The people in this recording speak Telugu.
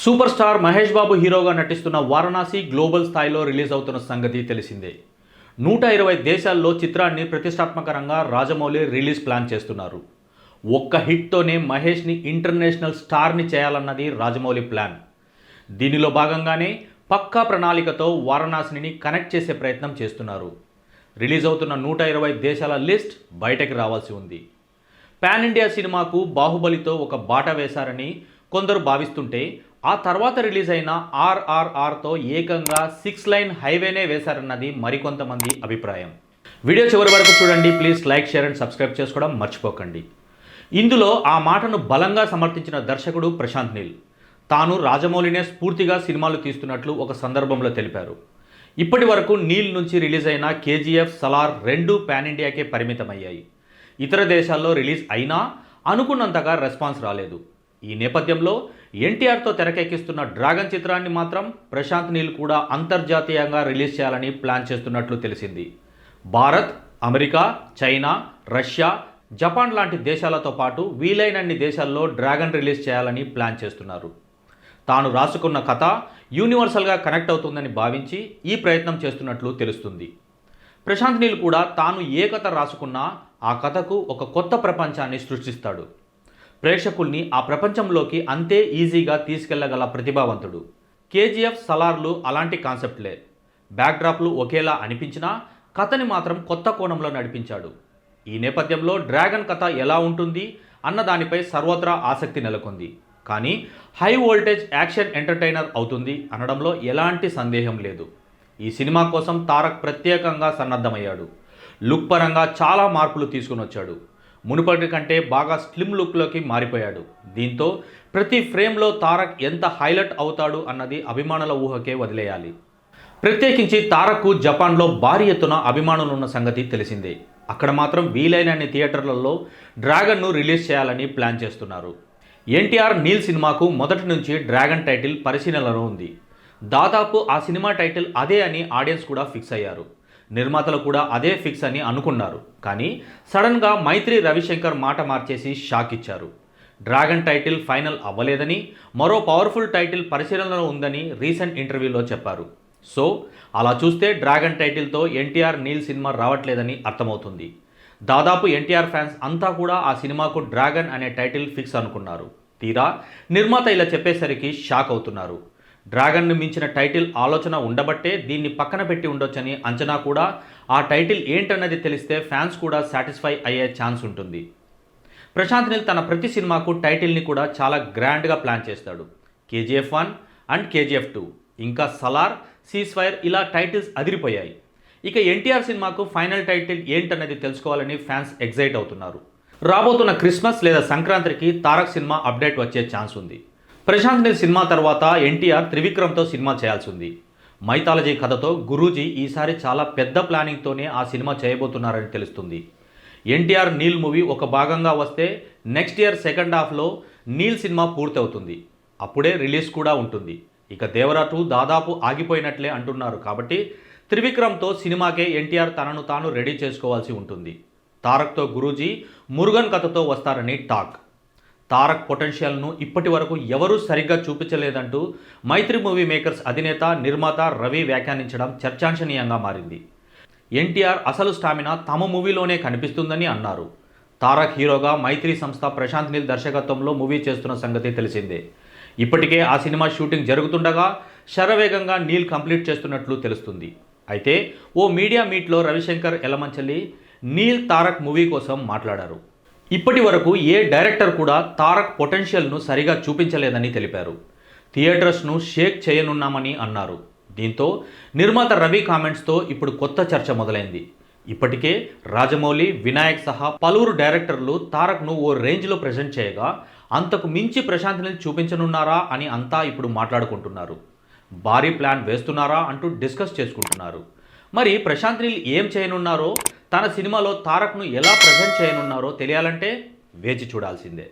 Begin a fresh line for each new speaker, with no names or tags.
సూపర్ స్టార్ మహేష్ బాబు హీరోగా నటిస్తున్న వారణాసి గ్లోబల్ స్థాయిలో రిలీజ్ అవుతున్న సంగతి తెలిసిందే. నూట ఇరవై దేశాల్లో చిత్రాన్ని ప్రతిష్టాత్మకరంగా రాజమౌళి రిలీజ్ ప్లాన్ చేస్తున్నారు. ఒక్క హిట్తోనే మహేష్ని ఇంటర్నేషనల్ స్టార్ని చేయాలన్నది రాజమౌళి ప్లాన్. దీనిలో భాగంగానే పక్కా ప్రణాళికతో వారణాసిని కనెక్ట్ చేసే ప్రయత్నం చేస్తున్నారు. రిలీజ్ అవుతున్న నూట ఇరవై దేశాల లిస్ట్ బయటకు రావాల్సి ఉంది. పాన్ ఇండియా సినిమాకు బాహుబలితో ఒక బాట వేశారని కొందరు భావిస్తుంటే ఆ తర్వాత రిలీజ్ అయిన ఆర్ఆర్ఆర్తో ఏకంగా సిక్స్ లైన్ హైవేనే వేశారన్నది మరికొంతమంది అభిప్రాయం. వీడియో చివరి వరకు చూడండి please like share and subscribe చేసుకోవడం మర్చిపోకండి. ఇందులో ఆ మాటను బలంగా సమర్థించిన దర్శకుడు ప్రశాంత్ నీల్. తాను రాజమౌళినే స్ఫూర్తిగా సినిమాలు తీస్తున్నట్లు ఒక సందర్భంలో తెలిపారు. ఇప్పటి వరకు నీల్ నుంచి రిలీజ్ అయిన కేజీఎఫ్ సలార్ రెండు పాన్ ఇండియాకే పరిమితమయ్యాయి. ఇతర దేశాల్లో రిలీజ్ అయినా అనుకున్నంతగా రెస్పాన్స్ రాలేదు. ఈ నేపథ్యంలో ఎన్టీఆర్తో తెరకెక్కిస్తున్న డ్రాగన్ చిత్రాన్ని మాత్రం ప్రశాంత్ నీల్ కూడా అంతర్జాతీయంగా రిలీజ్ చేయాలని ప్లాన్ చేస్తున్నట్లు తెలిసింది. Bharat America China Russia Japan లాంటి దేశాలతో పాటు వీలైనన్ని దేశాల్లో డ్రాగన్ రిలీజ్ చేయాలని ప్లాన్ చేస్తున్నారు. తాను రాసుకున్న కథ యూనివర్సల్గా కనెక్ట్ అవుతుందని భావించి ఈ ప్రయత్నం చేస్తున్నట్లు తెలుస్తుంది. ప్రశాంత్ నీల్ కూడా తాను ఏ కథ రాసుకున్నా ఆ కథకు ఒక కొత్త ప్రపంచాన్ని సృష్టిస్తాడు. ప్రేక్షకుల్ని ఆ ప్రపంచంలోకి అంతే ఈజీగా తీసుకెళ్ళగల ప్రతిభావంతుడు. కేజీఎఫ్ సలార్లు అలాంటి కాన్సెప్ట్లే. బ్యాక్డ్రాప్లు ఒకేలా అనిపించినా కథని మాత్రం కొత్త కోణంలో నడిపించాడు. ఈ నేపథ్యంలో డ్రాగన్ కథ ఎలా ఉంటుంది అన్న దానిపై సర్వత్రా ఆసక్తి నెలకొంది. కానీ హై వోల్టేజ్ యాక్షన్ ఎంటర్టైనర్ అవుతుంది అనడంలో ఎలాంటి సందేహం లేదు. ఈ సినిమా కోసం తారక్ ప్రత్యేకంగా సన్నద్ధమయ్యాడు. లుక్ పరంగా చాలా మార్పులు తీసుకుని వచ్చాడు మునుపటి కంటే బాగా స్లిమ్ లుక్లోకి మారిపోయాడు. దీంతో ప్రతి ఫ్రేమ్లో తారక్ ఎంత హైలైట్ అవుతాడు అన్నది అభిమానుల ఊహకే వదిలేయాలి. ప్రత్యేకించి తారక్కు జపాన్లో భారీ ఎత్తున అభిమానులున్న సంగతి తెలిసిందే. అక్కడ మాత్రం వీలైనన్ని థియేటర్లలో డ్రాగన్ను రిలీజ్ చేయాలని ప్లాన్ చేస్తున్నారు. ఎన్టీఆర్ నీల్ సినిమాకు మొదటి నుంచి డ్రాగన్ టైటిల్ పరిశీలనలో ఉంది. దాదాపు ఆ సినిమా టైటిల్ అదే అని ఆడియన్స్ కూడా ఫిక్స్ అయ్యారు. నిర్మాతలు కూడా అదే ఫిక్స్ అని అనుకున్నారు. కానీ సడన్గా మైత్రి రవిశంకర్ మాట మార్చేసి షాక్ ఇచ్చారు. డ్రాగన్ టైటిల్ ఫైనల్ అవ్వలేదని మరో పవర్ఫుల్ టైటిల్ పరిశీలనలో ఉందని రీసెంట్ ఇంటర్వ్యూలో చెప్పారు. సో అలా చూస్తే డ్రాగన్ టైటిల్తో ఎన్టీఆర్ నీల్ సినిమా రావట్లేదని అర్థమవుతుంది. దాదాపు ఎన్టీఆర్ ఫ్యాన్స్ అంతా కూడా ఆ సినిమాకు డ్రాగన్ అనే టైటిల్ ఫిక్స్ అనుకున్నారు. తీరా నిర్మాత ఇలా చెప్పేసరికి షాక్ అవుతున్నారు. డ్రాగన్ను మించిన టైటిల్ ఆలోచన ఉండబట్టే దీన్ని పక్కన పెట్టి ఉండొచ్చని అంచనా కూడా. ఆ టైటిల్ ఏంటన్నది తెలిస్తే ఫ్యాన్స్ కూడా సాటిస్ఫై అయ్యే ఛాన్స్ ఉంటుంది. ప్రశాంత్ నీల్ తన ప్రతి సినిమాకు టైటిల్ని కూడా చాలా గ్రాండ్గా ప్లాన్ చేస్తాడు. KGF one and KGF two ఇంకా సలార్ సీస్ ఫైర్ ఇలా టైటిల్స్ అదిరిపోయాయి. ఇక ఎన్టీఆర్ సినిమాకు ఫైనల్ టైటిల్ ఏంటన్నది తెలుసుకోవాలని ఫ్యాన్స్ ఎగ్జైట్ అవుతున్నారు. రాబోతున్న క్రిస్మస్ లేదా సంక్రాంతికి తారక్ సినిమా అప్డేట్ వచ్చే ఛాన్స్ ఉంది. ప్రశాంత్ నీల్ సినిమా తర్వాత ఎన్టీఆర్ త్రివిక్రమ్తో సినిమా చేయాల్సి ఉంది మైథాలజీ కథతో గురూజీ ఈసారి చాలా పెద్ద ప్లానింగ్తోనే ఆ సినిమా చేయబోతున్నారని తెలుస్తుంది. ఎన్టీఆర్ నీల్ మూవీ ఒక భాగంగా వస్తే నెక్స్ట్ ఇయర్ సెకండ్ హాఫ్లో నీల్ సినిమా పూర్తవుతుంది. అప్పుడే రిలీజ్ కూడా ఉంటుంది. ఇక దేవరా టూ దాదాపు ఆగిపోయినట్లే అంటున్నారు కాబట్టి త్రివిక్రమ్తో సినిమాకే ఎన్టీఆర్ తనను తాను రెడీ చేసుకోవాల్సి ఉంటుంది. తారక్తో గురూజీ మురుగన్ కథతో వస్తారని టాక్. తారక్ పొటెన్షియల్ను ఇప్పటి వరకు ఎవరూ సరిగ్గా చూపించలేదంటూ మైత్రి మూవీ మేకర్స్ అధినేత నిర్మాత రవి వ్యాఖ్యానించడం చర్చాంశనీయంగా మారింది. ఎన్టీఆర్ అసలు స్టామినా తమ మూవీలోనే కనిపిస్తుందని అన్నారు. తారక్ హీరోగా మైత్రి సంస్థ ప్రశాంత్ నీల్ దర్శకత్వంలో మూవీ చేస్తున్న సంగతి తెలిసిందే. ఇప్పటికే ఆ సినిమా షూటింగ్ జరుగుతుండగా శరవేగంగా నీల్ కంప్లీట్ చేస్తున్నట్లు తెలుస్తుంది. అయితే ఓ మీడియా మీట్లో రవిశంకర్ ఎలమంచలి నీల్ తారక్ మూవీ కోసం మాట్లాడారు. ఇప్పటి వరకు ఏ డైరెక్టర్ కూడా తారక్ పొటెన్షియల్ను సరిగా చూపించలేదని తెలిపారు. థియేటర్స్ను షేక్ చేయనున్నామని అన్నారు. దీంతో నిర్మాత రవి కామెంట్స్తో ఇప్పుడు కొత్త చర్చ మొదలైంది. ఇప్పటికే రాజమౌళి వినాయక్ సహా పలువురు డైరెక్టర్లు తారక్ను ఓ రేంజ్లో ప్రజెంట్ చేయగా అంతకు మించి ప్రశాంత్ని చూపించనున్నారా అని అంతా ఇప్పుడు మాట్లాడుకుంటున్నారు. భారీ ప్లాన్ వేస్తున్నారా అంటూ డిస్కస్ చేసుకుంటున్నారు. మరి ప్రశాంత్ నీల్ ఏం చేయనున్నారో తన సినిమాలో తారక్ను ఎలా ప్రజెంట్ చేయనున్నారో తెలియాలంటే వేచి చూడాల్సిందే.